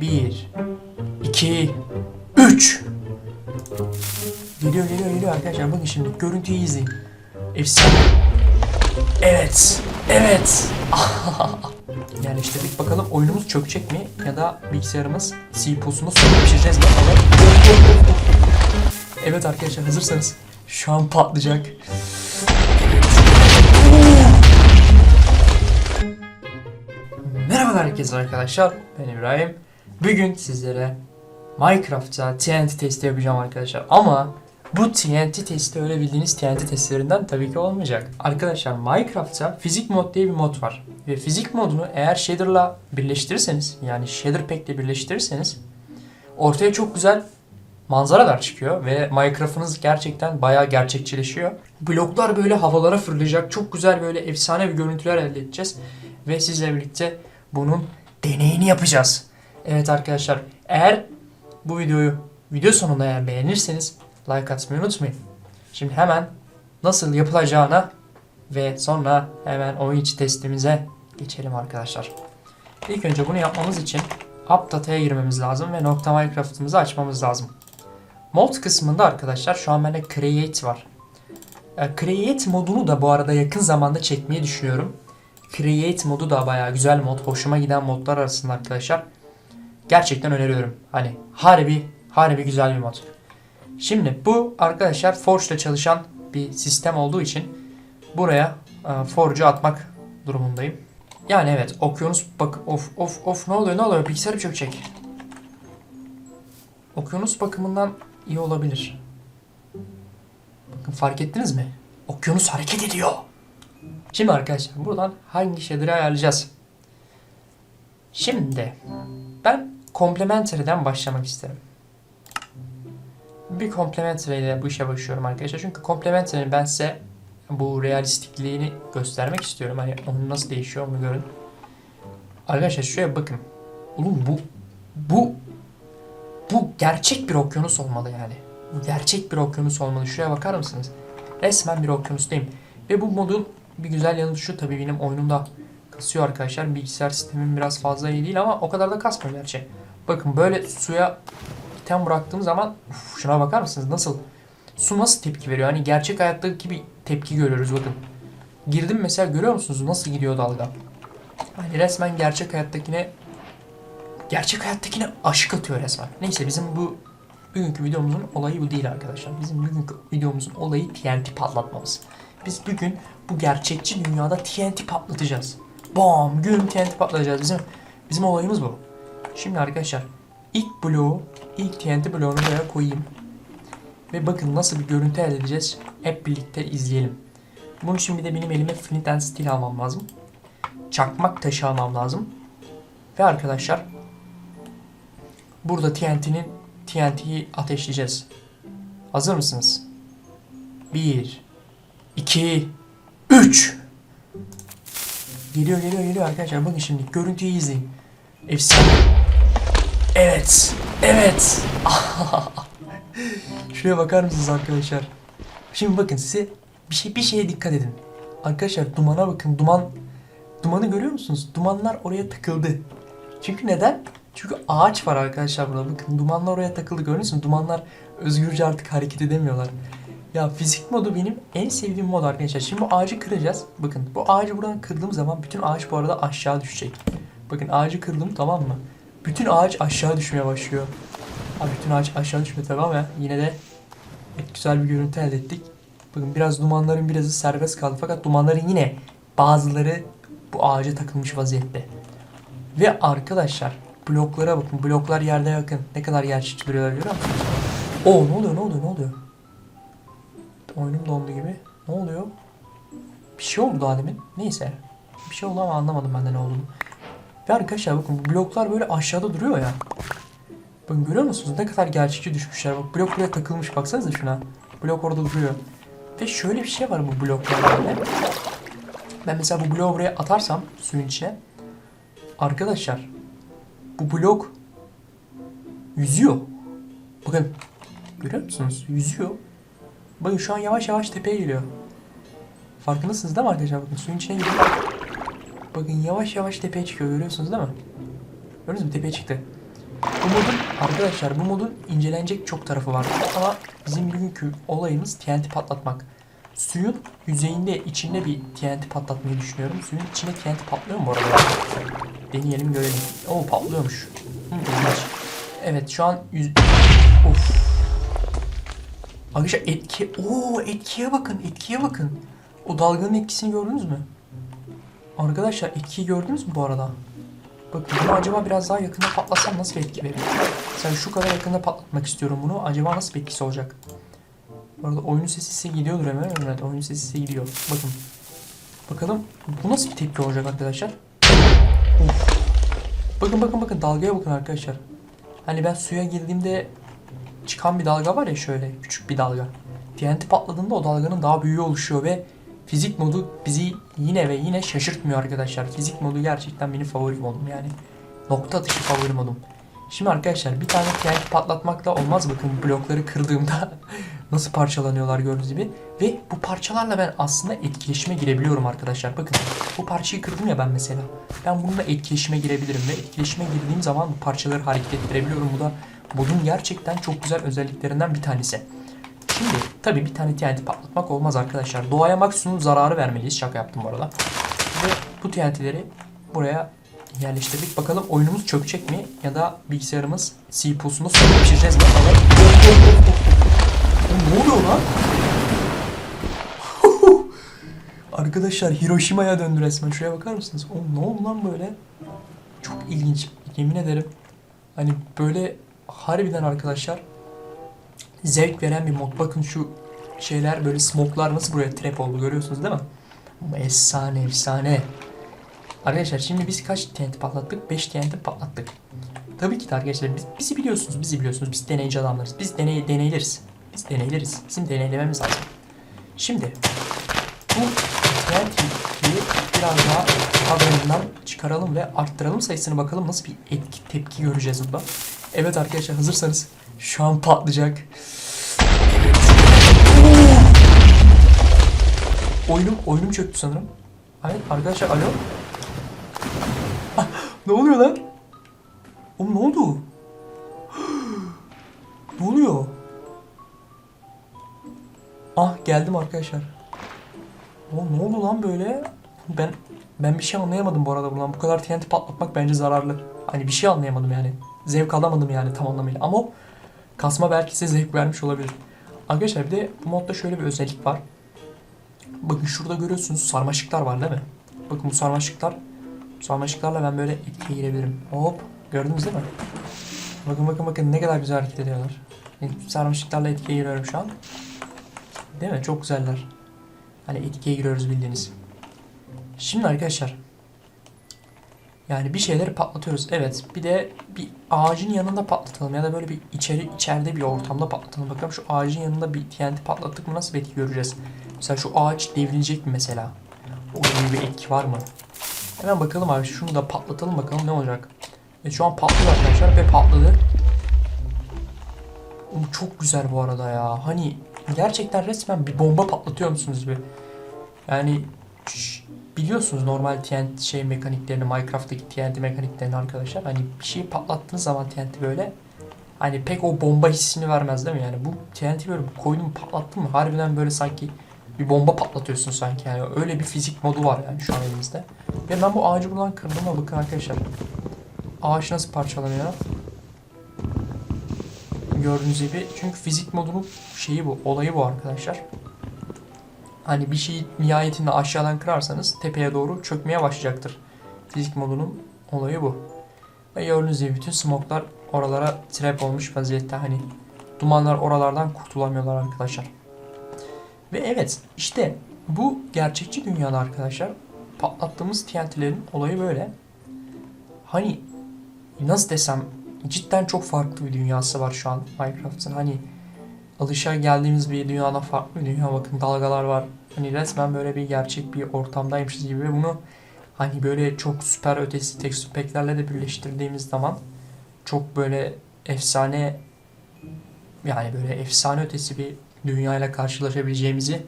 Bir, iki, üç. Geliyor geliyor geliyor arkadaşlar bakın şimdi görüntüyü izleyin. Efsane. Evet. Evet. bir bakalım oyunumuz çökecek mi ya da bilgisayarımız CPU'sunu sonra pişireceğiz mi? Evet arkadaşlar hazırsanız şu an patlayacak. Merhabalar herkese arkadaşlar. Ben İbrahim. Bugün sizlere Minecraft'ta TNT testi yapacağım arkadaşlar. Ama bu TNT testi öyle bildiğiniz TNT testlerinden tabii ki olmayacak. Arkadaşlar Minecraft'ta fizik mod diye bir mod var. Ve fizik modunu eğer shader'la birleştirirseniz yani shader pack birleştirirseniz ortaya çok güzel manzaralar çıkıyor ve Minecraft'ınız gerçekten bayağı gerçekçileşiyor. Bloklar böyle havalara fırlayacak. Çok güzel böyle efsane bir görüntüler elde edeceğiz. Ve sizle birlikte bunun deneyini yapacağız. Evet arkadaşlar eğer bu videoyu video sonunda eğer beğenirseniz like atmayı unutmayın. Şimdi hemen nasıl yapılacağına ve sonra hemen oyun içi testimize geçelim arkadaşlar. İlk önce bunu yapmamız için AppData'ya girmemiz lazım ve nokta Minecraft'ımızı açmamız lazım. Mod kısmında arkadaşlar şu an bende Create var. E, Create modunu da bu arada yakın zamanda çekmeyi düşünüyorum. Create modu da bayağı güzel mod. Hoşuma giden modlar arasında arkadaşlar. Gerçekten öneriyorum. Hani harbi harbi güzel bir mod. Şimdi bu arkadaşlar Forge ile çalışan bir sistem olduğu için buraya e, Forge'u atmak durumundayım. Yani evet okyanus bak of of of ne oluyor ne oluyor bilgisayarım çökecek. Okyanus bakımından iyi olabilir. Bakın fark ettiniz mi? Okyanus hareket ediyor. Şimdi arkadaşlar buradan hangi şeyleri ayarlayacağız? Şimdi ben complementary'den başlamak isterim. Bir complementary ile bu işe başlıyorum arkadaşlar. Çünkü complementary'nin ben size bu realistikliğini göstermek istiyorum. Hani onun nasıl değişiyor onu görün. Arkadaşlar şuraya bakın. Oğlum bu bu bu gerçek bir okyanus olmalı yani. Bu gerçek bir okyanus olmalı. Şuraya bakar mısınız? Resmen bir okyanustayım. Ve bu modun bir güzel yanı şu tabii benim oyunumda kasıyor arkadaşlar. Bilgisayar sistemim biraz fazla iyi değil ama o kadar da kasmıyor gerçi. Bakın böyle suya item bıraktığım zaman uf, şuna bakar mısınız nasıl? Su nasıl tepki veriyor? Hani gerçek hayattaki bir tepki görüyoruz bakın. Girdim mesela görüyor musunuz nasıl gidiyor dalga? Hani resmen gerçek hayattakine gerçek hayattakine aşık atıyor resmen. Neyse bizim bu bugünkü videomuzun olayı bu değil arkadaşlar. Bizim bugünkü videomuzun olayı TNT patlatmamız. Biz bugün bu gerçekçi dünyada TNT patlatacağız. Bam! Gün TNT patlatacağız. Bizim bizim olayımız bu. Şimdi arkadaşlar ilk bloğu, ilk TNT bloğunu buraya koyayım. Ve bakın nasıl bir görüntü elde edeceğiz. Hep birlikte izleyelim. Bunun için bir de benim elime flint and steel almam lazım. Çakmak taşı almam lazım. Ve arkadaşlar burada TNT'nin TNT'yi ateşleyeceğiz. Hazır mısınız? 1 2 3 Geliyor geliyor geliyor arkadaşlar bakın şimdi görüntüyü izleyin. Efsane. Evet. Evet. Şuraya bakar mısınız arkadaşlar? Şimdi bakın size bir şey bir şeye dikkat edin. Arkadaşlar dumana bakın. Duman dumanı görüyor musunuz? Dumanlar oraya takıldı. Çünkü neden? Çünkü ağaç var arkadaşlar burada. Bakın dumanlar oraya takıldı görüyor musunuz? Dumanlar özgürce artık hareket edemiyorlar. Ya fizik modu benim en sevdiğim mod arkadaşlar. Şimdi bu ağacı kıracağız. Bakın bu ağacı buradan kırdığım zaman bütün ağaç bu arada aşağı düşecek. Bakın ağacı kırdım tamam mı? Bütün ağaç aşağı düşmeye başlıyor. Abi bütün ağaç aşağı düşmüyor tabii ama yine de güzel bir görüntü elde ettik. Bakın biraz dumanların birazı serbest kaldı fakat dumanların yine bazıları bu ağaca takılmış vaziyette. Ve arkadaşlar bloklara bakın. Bloklar yerde bakın. Ne kadar gerçekçi duruyorlar görüyor musunuz? Oo ne oluyor ne oluyor ne oluyor? Oyunum dondu gibi. Ne oluyor? Bir şey oldu daha demin. Neyse. Bir şey oldu ama anlamadım ben de ne olduğunu. Ve arkadaşlar bakın bu bloklar böyle aşağıda duruyor ya. Bakın görüyor musunuz? Ne kadar gerçekçi düşmüşler. Bak blok buraya takılmış. Baksanıza şuna. Blok orada duruyor. Ve şöyle bir şey var bu bloklarda. Ben mesela bu bloğu buraya atarsam suyun içine. Arkadaşlar bu blok yüzüyor. Bakın görüyor musunuz? Yüzüyor. Bakın şu an yavaş yavaş tepeye geliyor. Farkındasınız değil mi arkadaşlar? Bakın suyun içine giriyor. Bakın yavaş yavaş tepeye çıkıyor görüyorsunuz değil mi? Gördünüz mü tepeye çıktı. Bu modun arkadaşlar bu modun incelenecek çok tarafı var. Ama bizim bugünkü olayımız TNT patlatmak. Suyun yüzeyinde içinde bir TNT patlatmayı düşünüyorum. Suyun içinde TNT patlıyor mu bu arada? Deneyelim görelim. Oo patlıyormuş. Evet şu an yüz... Of. Arkadaşlar etki... Oo etkiye bakın etkiye bakın. O dalganın etkisini gördünüz mü? Arkadaşlar etkiyi gördünüz mü bu arada? Bakın bunu acaba biraz daha yakında patlatsam nasıl bir etki verir? Sen şu kadar yakında patlatmak istiyorum bunu. Acaba nasıl bir etkisi olacak? Bu arada oyunun sesi size gidiyordur hemen. Evet oyunun sesi size gidiyor. Bakın. Bakalım bu nasıl bir tepki olacak arkadaşlar? Of. Bakın bakın bakın dalgaya bakın arkadaşlar. Hani ben suya girdiğimde çıkan bir dalga var ya şöyle küçük bir dalga. TNT patladığında o dalganın daha büyüğü oluşuyor ve fizik modu bizi yine ve yine şaşırtmıyor arkadaşlar. Fizik modu gerçekten benim favori modum yani. Nokta atışı favori modum. Şimdi arkadaşlar bir tane TNT patlatmakla olmaz bakın blokları kırdığımda nasıl parçalanıyorlar gördüğünüz gibi. Ve bu parçalarla ben aslında etkileşime girebiliyorum arkadaşlar. Bakın bu parçayı kırdım ya ben mesela. Ben bununla etkileşime girebilirim ve etkileşime girdiğim zaman bu parçaları hareket ettirebiliyorum. Bu da modun gerçekten çok güzel özelliklerinden bir tanesi. Şimdi tabii bir tane TNT patlatmak olmaz arkadaşlar. Doğaya maksimum zararı vermeliyiz. Şaka yaptım bu arada. Ve bu TNT'leri buraya yerleştirdik. Bakalım oyunumuz çökecek mi? Ya da bilgisayarımız CPU'sunu sonra pişireceğiz bakalım. Ne oluyor lan? Arkadaşlar Hiroşima'ya döndü resmen. Şuraya bakar mısınız? Oğlum ne oldu lan böyle? Çok ilginç. Yemin ederim. Hani böyle harbiden arkadaşlar zevk veren bir mod. Bakın şu şeyler böyle smoklar nasıl buraya trap oldu görüyorsunuz değil mi? Efsane efsane. Arkadaşlar şimdi biz kaç TNT patlattık? 5 TNT patlattık. Tabii ki de arkadaşlar biz, bizi biliyorsunuz, bizi biliyorsunuz. Biz deneyci adamlarız. Biz deney, deneyleriz. Biz deneyleriz. Bizim deneylememiz lazım. Şimdi bu TNT'yi biraz daha kadranından çıkaralım ve arttıralım sayısını bakalım nasıl bir etki tepki göreceğiz burada. Evet arkadaşlar hazırsanız şu an patlayacak. Oyunum, oyunum çöktü sanırım. Hayır arkadaşlar alo. Ah, ne oluyor lan? Oğlum ne oldu? ne oluyor? Ah geldim arkadaşlar. Oğlum ne oldu lan böyle? Ben ben bir şey anlayamadım bu arada buradan. Bu kadar TNT patlatmak bence zararlı. Hani bir şey anlayamadım yani. Zevk alamadım yani tam anlamıyla. Ama o kasma belki size zevk vermiş olabilir. Arkadaşlar bir de bu modda şöyle bir özellik var. Bakın şurada görüyorsunuz sarmaşıklar var değil mi? Bakın bu sarmaşıklar. Bu sarmaşıklarla ben böyle etkiye girebilirim. Hop. Gördünüz değil mi? Bakın bakın bakın ne kadar güzel hareket ediyorlar. Sarmaşıklarla etkiye giriyorum şu an. Değil mi? Çok güzeller. Hani etkiye giriyoruz bildiğiniz. Şimdi arkadaşlar. Yani bir şeyleri patlatıyoruz. Evet. Bir de bir ağacın yanında patlatalım ya da böyle bir içeri içeride bir ortamda patlatalım. Bakalım şu ağacın yanında bir TNT patlattık mı nasıl bir etki göreceğiz? Mesela şu ağaç devrilecek mi mesela? O gibi bir etki var mı? Hemen bakalım abi şunu da patlatalım bakalım ne olacak. Ve şu an patladı arkadaşlar ve patladı. Oğlum çok güzel bu arada ya. Hani gerçekten resmen bir bomba patlatıyor musunuz bir? Yani şş, biliyorsunuz normal TNT şey mekaniklerini Minecraft'taki TNT mekaniklerini arkadaşlar. Hani bir şeyi patlattığınız zaman TNT böyle hani pek o bomba hissini vermez değil mi? Yani bu TNT böyle koydun patlattın mı harbiden böyle sanki bir bomba patlatıyorsun sanki yani öyle bir fizik modu var yani şu an elimizde. Ve ben bu ağacı buradan kırdım ama bakın arkadaşlar. Ağaç nasıl parçalanıyor? Gördüğünüz gibi çünkü fizik modunun şeyi bu, olayı bu arkadaşlar. Hani bir şeyi nihayetinde aşağıdan kırarsanız tepeye doğru çökmeye başlayacaktır. Fizik modunun olayı bu. Ve gördüğünüz gibi bütün smoklar oralara trap olmuş vaziyette hani dumanlar oralardan kurtulamıyorlar arkadaşlar. Ve evet işte bu gerçekçi dünyada arkadaşlar patlattığımız TNT'lerin olayı böyle. Hani nasıl desem cidden çok farklı bir dünyası var şu an Minecraft'ın. Hani alışa geldiğimiz bir dünyadan farklı bir dünya. Bakın dalgalar var. Hani resmen böyle bir gerçek bir ortamdaymışız gibi bunu hani böyle çok süper ötesi tekstür pack'lerle de birleştirdiğimiz zaman çok böyle efsane yani böyle efsane ötesi bir dünyayla karşılaşabileceğimizi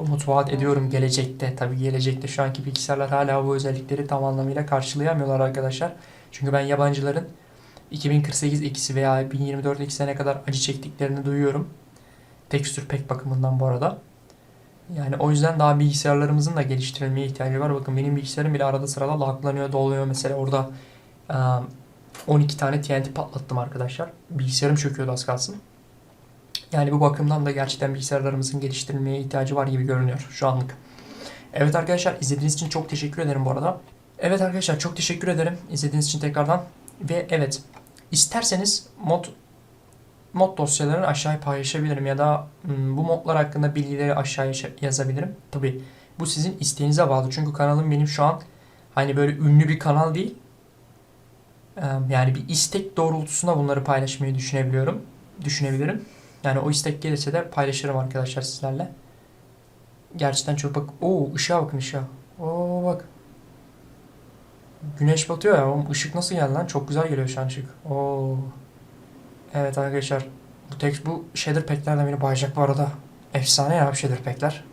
umut vaat ediyorum gelecekte. Tabii gelecekte şu anki bilgisayarlar hala bu özellikleri tam anlamıyla karşılayamıyorlar arkadaşlar. Çünkü ben yabancıların 2048 X'i veya 1024 X'e ne kadar acı çektiklerini duyuyorum. Tekstür pek bakımından bu arada. Yani o yüzden daha bilgisayarlarımızın da geliştirilmeye ihtiyacı var. Bakın benim bilgisayarım bile arada sırada laglanıyor, doluyor. Mesela orada e, 12 tane TNT patlattım arkadaşlar. Bilgisayarım çöküyordu az kalsın. Yani bu bakımdan da gerçekten bilgisayarlarımızın geliştirilmeye ihtiyacı var gibi görünüyor şu anlık. Evet arkadaşlar izlediğiniz için çok teşekkür ederim bu arada. Evet arkadaşlar çok teşekkür ederim izlediğiniz için tekrardan. Ve evet isterseniz mod mod dosyalarını aşağıya paylaşabilirim ya da hmm, bu modlar hakkında bilgileri aşağıya şa- yazabilirim. Tabi bu sizin isteğinize bağlı. Çünkü kanalım benim şu an hani böyle ünlü bir kanal değil. Yani bir istek doğrultusunda bunları paylaşmayı düşünebiliyorum. Düşünebilirim. Yani o istek gelirse de paylaşırım arkadaşlar sizlerle. Gerçekten çok bak. Oo ışığa bakın ışığa. Oo bak. Güneş batıyor ya. Işık nasıl geldi lan? Çok güzel geliyor şu an ışık. Oo. Evet arkadaşlar. Bu tek bu shader pack'ler de beni bayacak bu arada. Efsane ya shader pack'ler.